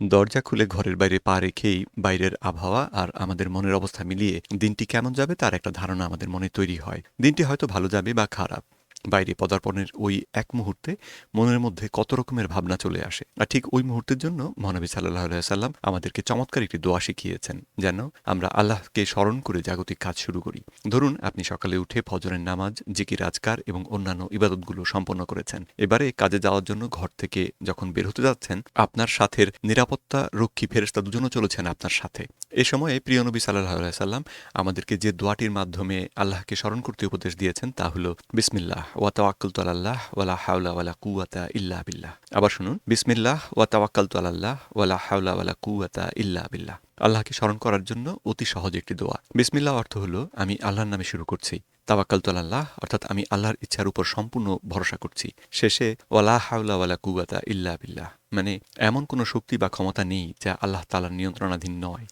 দরজা খুলে ঘরের বাইরে পা রেখেই বাইরের আবহাওয়া আর আমাদের মনের অবস্থা মিলিয়ে দিনটি কেমন যাবে তার একটা ধারণা আমাদের মনে তৈরি হয়। দিনটি হয়তো ভালো যাবে বা খারাপ। বাইরে পদার্পণের ওই এক মুহূর্তে মনের মধ্যে কত রকমের ভাবনা চলে আসে। আর ঠিক ওই মুহূর্তের জন্য মহানবী সাল্লাহ সাল্লাম আমাদেরকে চমৎকার একটি দোয়া শিখিয়েছেন, যেন আমরা আল্লাহকে স্মরণ করে জাগতিক কাজ শুরু করি। ধরুন, আপনি সকালে উঠে ফজরের নামাজ, জিকির, আজকার এবং অন্যান্য ইবাদতগুলো সম্পন্ন করেছেন। এবারে কাজে যাওয়ার জন্য ঘর থেকে যখন বের হতে যাচ্ছেন, আপনার সাথের নিরাপত্তা রক্ষী ফেরেস্তা দুজনও চলেছেন আপনার সাথে। এ সময়ে প্রিয় নবী সাল্লাহ সাল্লাম আমাদেরকে যে দোয়াটির মাধ্যমে আল্লাহকে স্মরণ করতে উপদেশ দিয়েছেন তা হলো, বিসমিল্লাহ। ওয়ালা বিল্লাহ। আবার শুনুন, বিসমিল্লাহ, ওয়া বিল্লাহ। আল্লাহকে স্মরণ করার জন্য অতি সহজ একটি দোয়া। বিসমিল্লাহ অর্থ হলো, আমি আল্লাহর নামে শুরু করছি। তাওয়াক্কাল আল্লাহ অর্থাৎ আমি আল্লাহর ইচ্ছার উপর সম্পূর্ণ ভরসা করছি। শেষে ওয়ালা হাওলা ওয়ালা কুওয়াতা ইল্লা বিল্লাহ। মানে এমন কোনো শক্তি বা ক্ষমতা নেই যা আল্লাহ তালার নিয়ন্ত্রণাধীন নয়।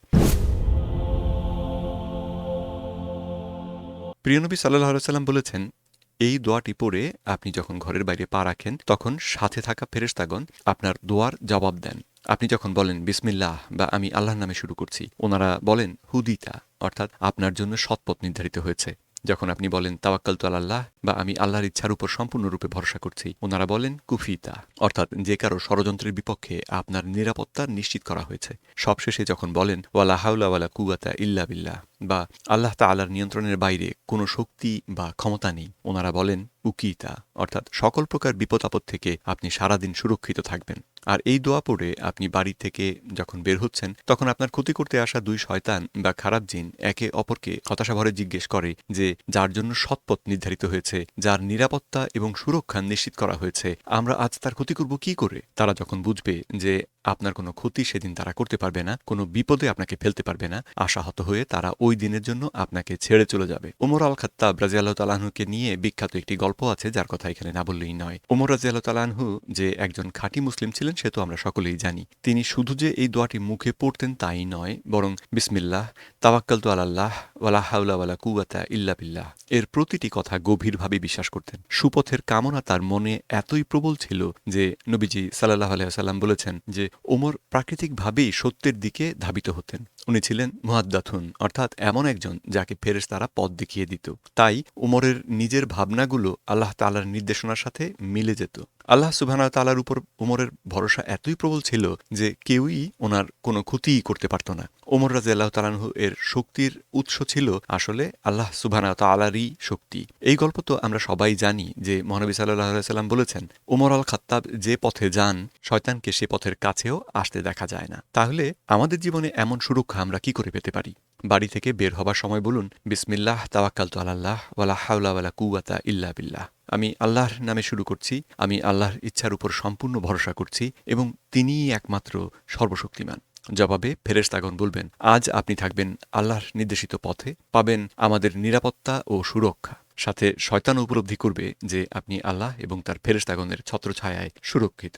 প্রিয়নবী সাল্লাহ সাল্লাম বলেছেন এই দোয়াটি পড়ে আপনি যখন ঘরের বাইরে পা রাখেন, তখন সাথে থাকা ফেরেস্তাগণ আপনার দোয়ার জবাব দেন। আপনি যখন বলেন, বিসমিল্লাহ বা আমি আল্লাহর নামে শুরু করছি ওনারা বলেন, হুদিতা অর্থাৎ আপনার জন্য সৎপথ নির্ধারিত হয়েছে। যখন আপনি বলেন তাওয়াক্কাল তো আল্লাহ বা আমি আল্লাহর ইচ্ছার উপর সম্পূর্ণরূপে ভরসা করছি ওনারা বলেন, কুফিতা অর্থাৎ যে কারও ষড়যন্ত্রের বিপক্ষে আপনার নিরাপত্তা নিশ্চিত করা হয়েছে। সবশেষে যখন বলেন, ওয়ালা হাউলা ওয়ালা কুয়াতা ইল্লা বিল্লাহ বা আল্লাহ তালার নিয়ন্ত্রণের বাইরে কোনো শক্তি বা ক্ষমতা নেই ওনারা বলেন, উকিতা অর্থাৎ সকল প্রকার বিপদ আপদ থেকে আপনি সারাদিন সুরক্ষিত থাকবেন। আর এই দোয়া পড়ে আপনি বাড়ি থেকে যখন বের হচ্ছেন, তখন আপনার ক্ষতি করতে আসা দুই শয়তান বা খারাপ জিন একে অপরকে হতাশা ভরে জিজ্ঞেস করে যে, যার জন্য সৎপথ নির্ধারিত হয়েছে, যার নিরাপত্তা এবং সুরক্ষা নিশ্চিত করা হয়েছে, আমরা আজ তার ক্ষতি করব কি করে? তারা যখন বুঝবে যে, আপনার কোনো ক্ষতি সেদিন তারা করতে পারবে না, কোনো বিপদে আপনাকে ফেলতে পারবে না, আশাহত হয়ে তারা ওই দিনের জন্য আপনাকে ছেড়ে চলে যাবে। ওমর আল খাত্তাব রাজিয়াল্লাহ তালাহুকে নিয়ে বিখ্যাত একটি গল্প আছে, যার কথা এখানে না বললেই নয়। ওমর রাজিয়াল্লাহ তালাহু যে একজন খাঁটি মুসলিম ছিলেন সে তো আমরা সকলেই জানি। তিনি শুধু যে এই দোয়াটি মুখে পড়তেন তাই নয়, বরং বিসমিল্লাহ তাওয়াক্কাল তো আল্লাহ ওয়ালা হাউলা ওয়ালা কুয়াতা ইল্লা বিল্লাহ, এর প্রতিটি কথা গভীরভাবে বিশ্বাস করতেন। সুপথের কামনা তার মনে এতই প্রবল ছিল যে নবীজি সাল্লাহ আলাইসাল্লাম বলেছেন যে ওমর প্রাকৃতিকভাবেই সত্যের দিকে ধাবিত হতেন। উনি ছিলেন মুহাদ্দাথুন, অর্থাৎ এমন একজন যাকে ফেরেস তারা পথ দেখিয়ে দিত। তাই উমরের নিজের ভাবনাগুলো আল্লাহ তালার নির্দেশনার সাথে মিলে যেত। আল্লাহ সুবাহ তালার উপর ওমরের ভরসা এতই প্রবল ছিল যে কেউই ওনার কোনো ক্ষতিই করতে পারত না। ওমর রাজি আল্লাহ তালাহু এর শক্তির উৎস ছিল আসলে আল্লাহ সুবাহ তালারই শক্তি। এই গল্প তো আমরা সবাই জানি যে মহানবী সাল্লাহ সাল্লাম বলেছেন, ওমর আল খাত্তাব যে পথে যান, শয়তানকে সে পথের কাছেও আসতে দেখা যায় না। তাহলে আমাদের জীবনে এমন সুরক্ষা আমরা কি করে পেতে পারি? বাড়ি থেকে বের হবার সময় বলুন, বিসমিল্লাহ তাওয়াক্কাল তো আল্লাহ ওয়ালা হাউলা ওয়ালা কুয়াতা ইল্লা বিল্লাহ। আমি আল্লাহর নামে শুরু করছি, আমি আল্লাহর ইচ্ছার উপর সম্পূর্ণ ভরসা করছি এবং তিনিই একমাত্র সর্বশক্তিমান। জবাবে ফেরেশতাগণ বলবেন, আজ আপনি থাকবেন আল্লাহর নির্দেশিত পথে, পাবেন আমাদের নিরাপত্তা ও সুরক্ষা। সাথে শয়তান উপলব্ধি করবে যে আপনি আল্লাহ এবং তার ফেরেশতাগণের ছত্রছায়ায় সুরক্ষিত।